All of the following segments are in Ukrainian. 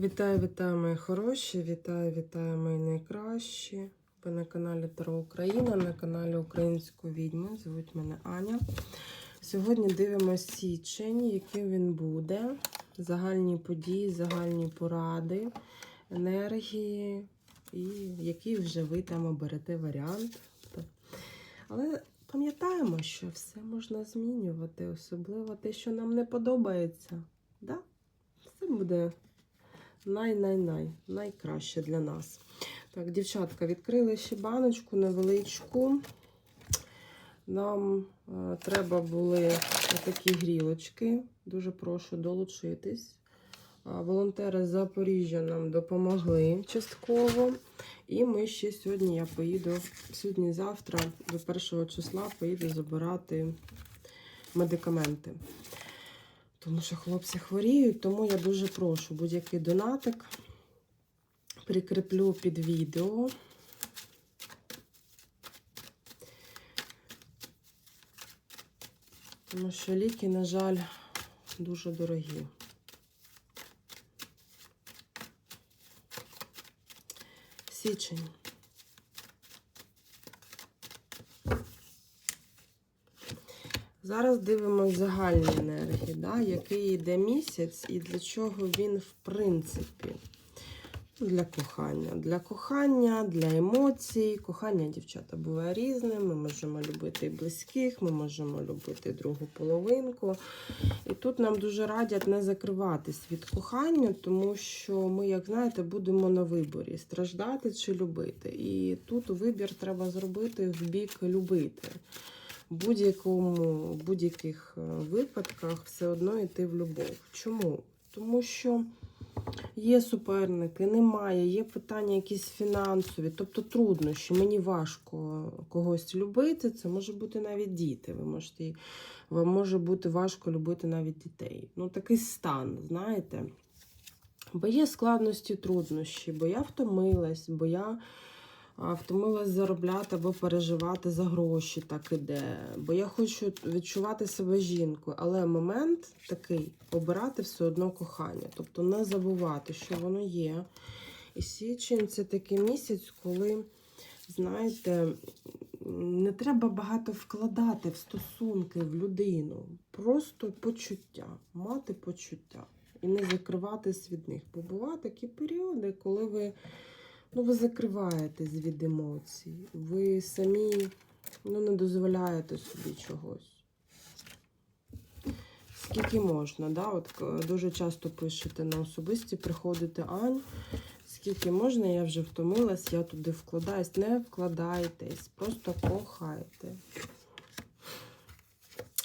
Вітаю, вітаю, мої хороші! Вітаю, вітаю, мої найкращі. Ви на каналі Таро Україна, на каналі Української відьми. Звуть мене Аня. Сьогодні дивимося січень, яким він буде. Загальні події, загальні поради, енергії, і який вже ви там оберете варіант. Але пам'ятаємо, що все можна змінювати, особливо те, що нам не подобається. Да? Все буде най-най-най, найкраще для нас. Так, дівчатка, відкрили ще баночку невеличку. Нам е, треба були такі грілочки. Дуже прошу долучитись. А, волонтери з Запоріжжя нам допомогли частково. І ми ще сьогодні я поїду, сьогодні-завтра, до першого числа, поїду забирати медикаменти. Тому що хлопці хворіють, тому я дуже прошу будь-який донатик. Прикріплю під відео. Тому що ліки, на жаль, дуже дорогі. Січень. Зараз дивимося загальні енергії, да? який йде місяць і для чого він, в принципі, для кохання. Для кохання, для емоцій. Кохання, дівчата, буває різним. Ми можемо любити близьких, ми можемо любити другу половинку. І тут нам дуже радять не закриватись від кохання, тому що ми, як знаєте, будемо на виборі страждати чи любити. І тут вибір треба зробити в бік любити будь-якому, будь-яких е, випадках все одно йти в любов. Чому? Тому що є суперники, немає, є питання якісь фінансові, тобто труднощі. Мені важко когось любити. Це може бути навіть діти. Ви можете, вам може бути важко любити навіть дітей. Ну, такий стан, знаєте. Бо є складності, труднощі, бо я втомилась, бо я втомилась заробляти або переживати за гроші, так іде. Бо я хочу відчувати себе жінкою. Але момент такий обирати все одно кохання. Тобто не забувати, що воно є. І січень це такий місяць, коли, знаєте, не треба багато вкладати в стосунки, в людину. Просто почуття, мати почуття. І не закриватись від них. Бо бувають такі періоди, коли ви. Ну, ви закриваєтесь від емоцій. Ви самі ну, не дозволяєте собі чогось. Скільки можна, да? От дуже часто пишете на особисті, приходите Ань, скільки можна, я вже втомилась, я туди вкладаюсь. Не вкладайтесь, просто кохайте.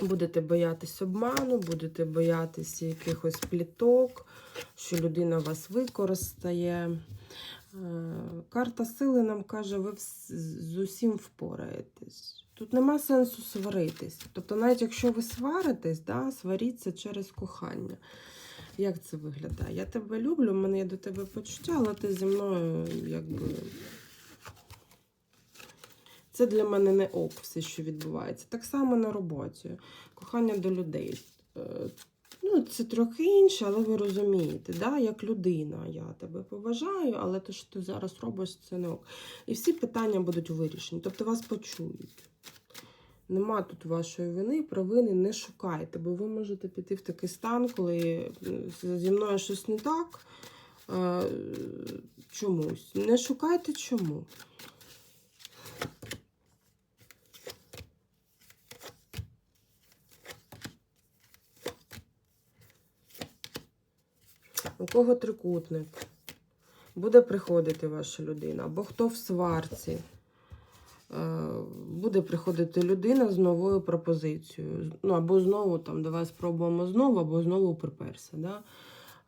Будете боятись обману, будете боятися якихось пліток, що людина вас використає. Е, Карта сили нам каже, ви з усім впораєтесь. Тут нема сенсу сваритись. Тобто, навіть якщо ви сваритесь, да, сваріться через кохання. Як це виглядає? Я тебе люблю, в мене є до тебе почуття, але ти зі мною якби. Це для мене не ок, все, що відбувається. Так само на роботі. Кохання до людей. Ну, це трохи інше, але ви розумієте, да? як людина. Я тебе поважаю, але те, що ти зараз робиш, це не ок. І всі питання будуть вирішені. Тобто вас почують. Нема тут вашої вини, провини не шукайте, бо ви можете піти в такий стан, коли зі мною щось не так е, чомусь. Не шукайте чому. У кого трикутник? Буде приходити ваша людина, або хто в сварці. Е, Буде приходити людина з новою пропозицією. Ну, або знову там, давай спробуємо знову, або знову приперся. Да?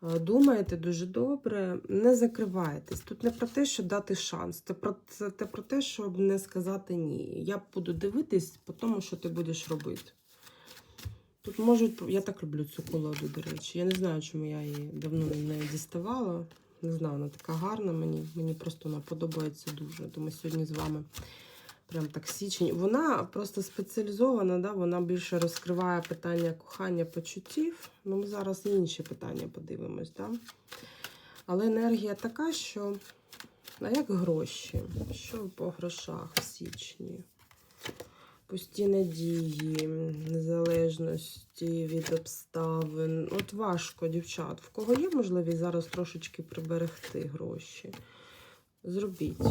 Е, Думаєте дуже добре, не закривайтесь. Тут не про те, що дати шанс, це про, це, це про те, щоб не сказати ні. Я буду дивитись по тому, що ти будеш робити. Тут можуть, я так люблю цю колоду, до речі. Я не знаю, чому я її давно не діставала. Не знаю, вона така гарна мені. Мені просто вона подобається дуже. То ми сьогодні з вами прям так січень. Вона просто спеціалізована, да? вона більше розкриває питання кохання почуттів. Ну, ми зараз інші питання подивимось. Да? Але енергія така, що а як гроші? Що по грошах в січні? Пусті надії, незалежності від обставин. От важко, дівчат. В кого є можливість зараз трошечки приберегти гроші? Зробіть.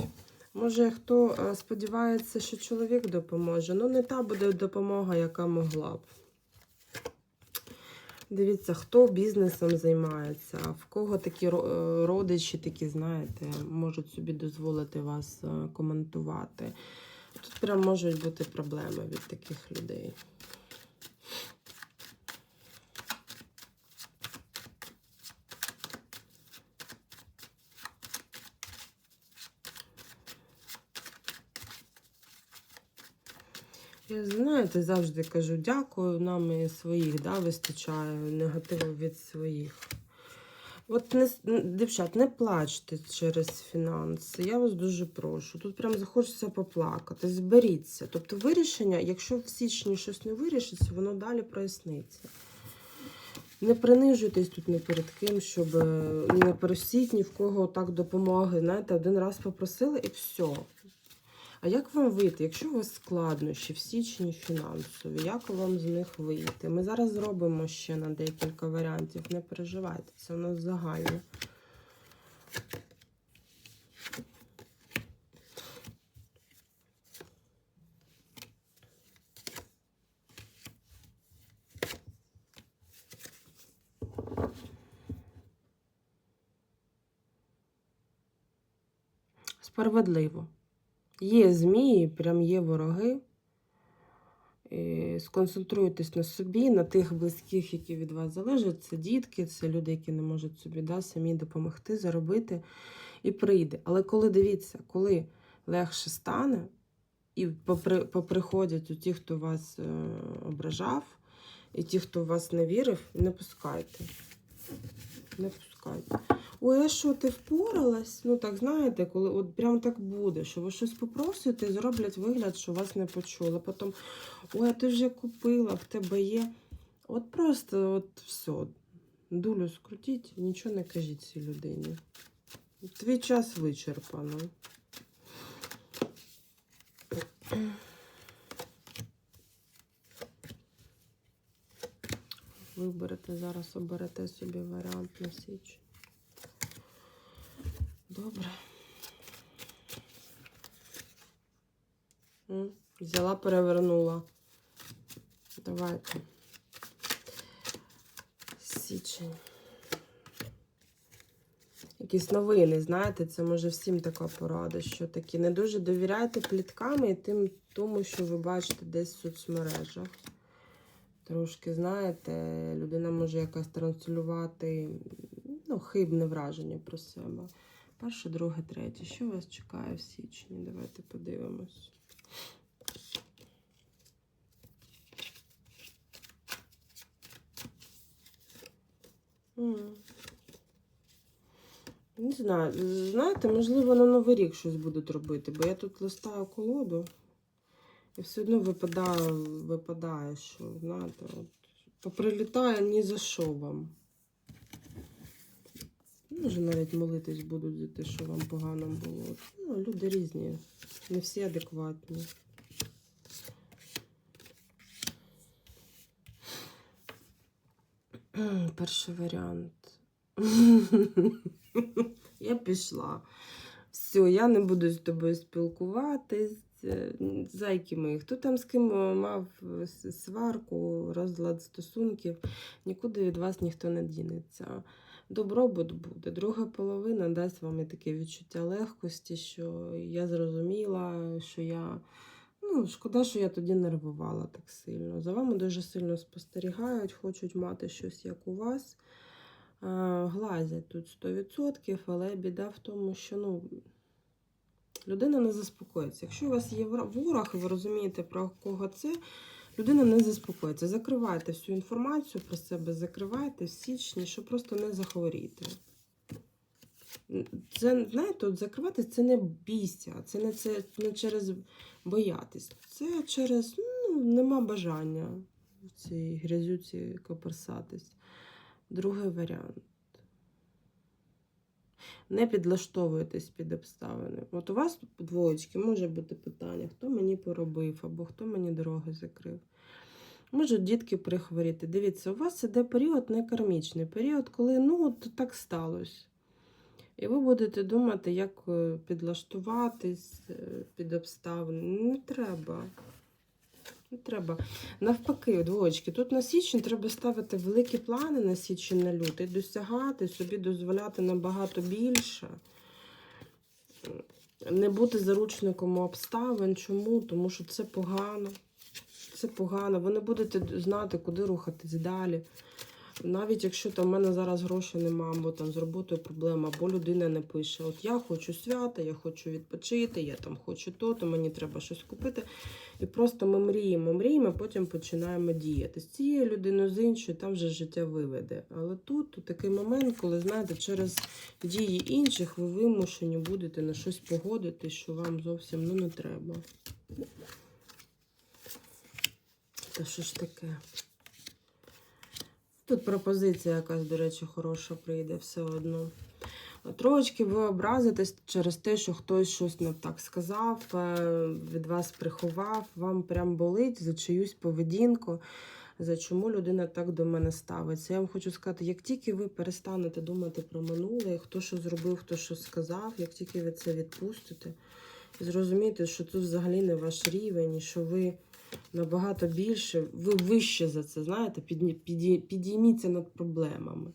Може, хто е, сподівається, що чоловік допоможе. Ну, не та буде допомога, яка могла б. Дивіться, хто бізнесом займається, в кого такі е, родичі, такі, знаєте, можуть собі дозволити вас е, коментувати. Тут прям можуть бути проблеми від таких людей. Я знаєте, завжди кажу дякую, нам і своїх да, вистачає негативу від своїх. От не, дівчат, не плачте через фінанси. Я вас дуже прошу. Тут прям захочеться поплакати. Зберіться. Тобто вирішення, якщо в січні щось не вирішиться, воно далі проясниться. Не принижуйтесь тут ні перед ким, щоб е, не просіть ні в кого так допомоги. Знаєте, один раз попросили і все. А як вам вийти, якщо у вас складнощі в січні фінансові, як вам з них вийти? Ми зараз зробимо ще на декілька варіантів. Не переживайте, це у нас загальне. Справедливо. Є змії, прям є вороги. І сконцентруйтесь на собі, на тих близьких, які від вас залежать. Це дітки, це люди, які не можуть собі да, самі допомогти, заробити і прийде. Але коли дивіться, коли легше стане, і попри, поприходять у ті, хто вас е, ображав, і ті, хто вас не вірив, не пускайте. Не пускайте. Ой, а що ти впоралась? Ну так знаєте, коли от прям так буде, що ви щось попросите, і зроблять вигляд, що вас не почули. Потім, ой, а ти вже купила, в тебе є. От просто от все. Дулю скрутіть, нічого не кажіть цій людині. Твій час вичерпано. Виберете зараз, оберете собі варіант на січ. Добре. Взяла, перевернула. Давайте. Січень. Якісь новини, знаєте, це може всім така порада, що такі не дуже довіряйте плітками і тим, тому, що ви бачите десь в соцмережах. Трошки, знаєте, людина може якась транслювати ну, хибне враження про себе. Перше, друге, третє. Що вас чекає в січні? Давайте подивимось. Не знаю. Знаєте, можливо, на Новий рік щось будуть робити, бо я тут листаю колоду. І все одно випадає, випадає, що, знаєте, от, поприлітає ні за що вам. Може, навіть молитись будуть за те, що вам погано було. Ну, люди різні, не всі адекватні. Перший варіант. Я пішла. Все, я не буду з тобою спілкуватись. Е, Зайки мої, хто там з ким е, мав сварку, розлад стосунків, нікуди від вас ніхто не дінеться. Добробут буде. Друга половина дасть вам таке відчуття легкості, що я зрозуміла, що я. Ну, шкода, що я тоді нервувала так сильно. За вами дуже сильно спостерігають, хочуть мати щось як у вас. Е, Глазять тут 100%, але біда в тому, що ну, людина не заспокоїться. Якщо у вас є ворог, і ви розумієте, про кого це, людина не заспокоїться. Закривайте всю інформацію про себе, закривайте в січні, щоб просто не захворіти. Це, знаєте, от закривати це не бійся, це не, це не через боятись. Це через ну, нема бажання в цій грязюці коперсатись. Другий варіант. Не підлаштовуйтесь під обставини. От у вас двоєчки може бути питання, хто мені поробив або хто мені дороги закрив. Можуть дітки прихворіти. Дивіться, у вас іде період не кармічний, період, коли ну от так сталося. І ви будете думати, як е, підлаштуватись е, під обставини. Не треба. Не треба. Навпаки, двоєчки, тут на січень треба ставити великі плани на січень на лютий, досягати, собі дозволяти набагато більше. Не бути заручником обставин. Чому? Тому що це погано. Це погано. Ви не будете знати, куди рухатись далі. Навіть якщо там в мене зараз грошей нема, або там з роботою проблема, або людина не пише: От я хочу свята, я хочу відпочити, я там хочу то, то мені треба щось купити. І просто ми мріємо, мріємо, потім починаємо діяти. З цією людиною, з іншою, там вже життя виведе. Але тут, тут такий момент, коли знаєте, через дії інших ви вимушені будете на щось погодити, що вам зовсім ну, не треба. Та що ж таке? Тут пропозиція якась, до речі, хороша прийде все одно. Трошки ви образитесь через те, що хтось щось не так сказав, е, від вас приховав, вам прям болить за чиюсь поведінку, за чому людина так до мене ставиться. Я вам хочу сказати, як тільки ви перестанете думати про минуле, хто що зробив, хто що сказав, як тільки ви це відпустите, зрозумієте, що тут взагалі не ваш рівень, і що ви набагато більше, ви вище за це, знаєте, підійміться над проблемами.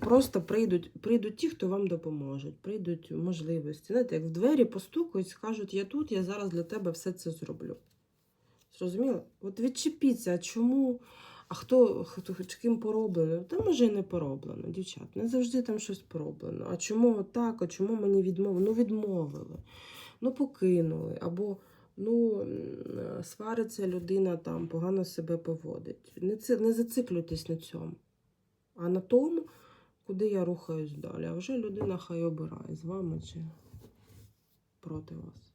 Просто прийдуть, прийдуть ті, хто вам допоможуть, прийдуть можливості. Знаєте, як в двері постукають, скажуть, я тут, я зараз для тебе все це зроблю. Зрозуміло? От відчепіться, а чому? А хто, хто ким пороблено? Та може і не пороблено, дівчат. Не завжди там щось пороблено. А чому так, а чому мені відмовили? Ну, відмовили, ну покинули. Або ну, свариться людина там, погано себе поводить. Не, не зациклюйтесь на цьому. А на тому, куди я рухаюсь далі. А вже людина хай обирає з вами чи проти вас.